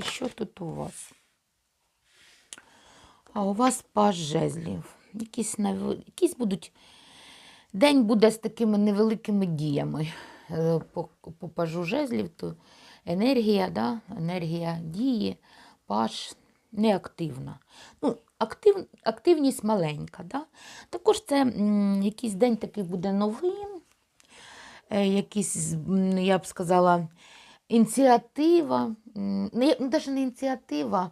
дівчатки, що тут у вас? А у вас паж жезлів. Якісь, нав- якісь будуть. День буде з такими невеликими діями. Е, По, по пажу жезлів, то енергія, да? енергія дії, паж неактивна. Ну, актив, активність маленька. Да? Також це якийсь день такий буде новин, е, якийсь, я б сказала, ініціатива, не, навіть не ініціатива,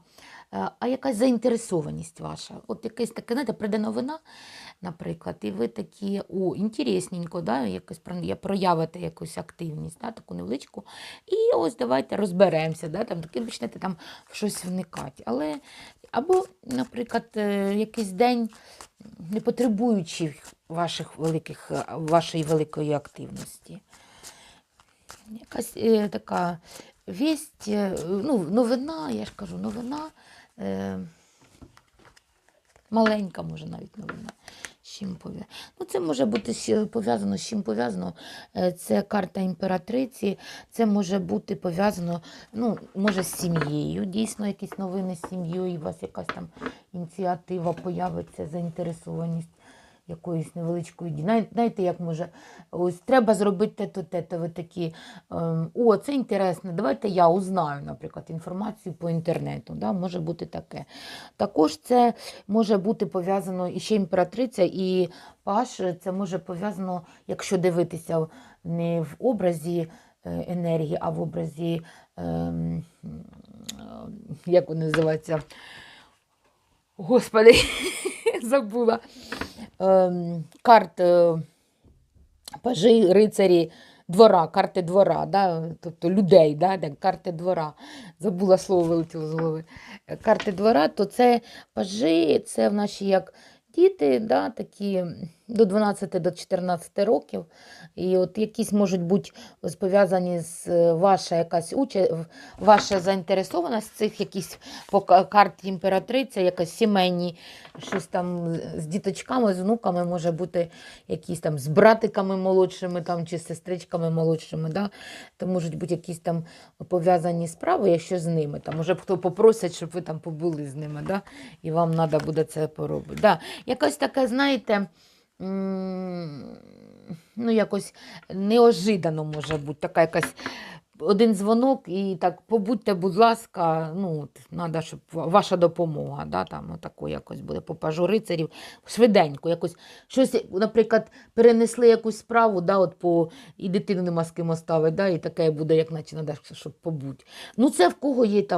е, а якась заінтересованість ваша. От якась така, знаєте, прийде новина, наприклад, і ви такі, о, інтересненько, да, якось про- проявите якусь активність, да, таку невеличку. І ось давайте розберемося, да, там, таки почнете там щось вникати. Але, або, наприклад, е, якийсь день, не потребуючи ваших великих, е, вашої великої активності. Якась е, така вість, е, ну, новина, я ж кажу, новина. Е, маленька, може, навіть новина. Чим? Ну, це може бути пов'язано з чим пов'язано. Е, Це карта імператриці, це може бути пов'язано, ну, може, з сім'єю. Дійсно, якісь новини з сім'єю, і у вас якась там ініціатива появиться, заінтересованість якоїсь невеличкої дії. Знаєте, як може, ось треба зробити те-то, те-то, ви такі, ем, о, це інтересно, давайте я узнаю, наприклад, інформацію по інтернету. Да? Може бути таке. Також це може бути пов'язано і ще імператриця, і паш, це може пов'язано, якщо дивитися не в образі е, енергії, а в образі, ем, як вони називаються? Господи, забула. Ем, карт е, пажі, рицарі двора, карти двора, да? тобто людей, да? карти двора. Забула слово вилетіло з голови. Е, Карти двора, то це пажі, це в наші як діти, да? такі до 12 до 14 років. І от якісь можуть бути пов'язані з е, ваша якась участь, ваша заінтересованість цих якісь по карті імператриця, якась сімейні, щось там з діточками, з внуками, може бути якісь там з братиками молодшими там, чи сестричками молодшими. Да? То можуть бути якісь там пов'язані справи, якщо з ними. Там, може хто попросить, щоб ви там побули з ними, да? і вам треба буде це поробити. Да. Якось таке, знаєте, ну, якось неожидано може бути, така якась один дзвонок і так, побудьте, будь ласка, ну, треба, щоб ваша допомога, да, там, отако якось буде по пажу рицарів, швиденько, якось щось, наприклад, перенесли якусь справу, да, от по, і дитину нема з ким оставити, да, і таке буде, як наче треба, щоб побути. Ну, це в кого є там.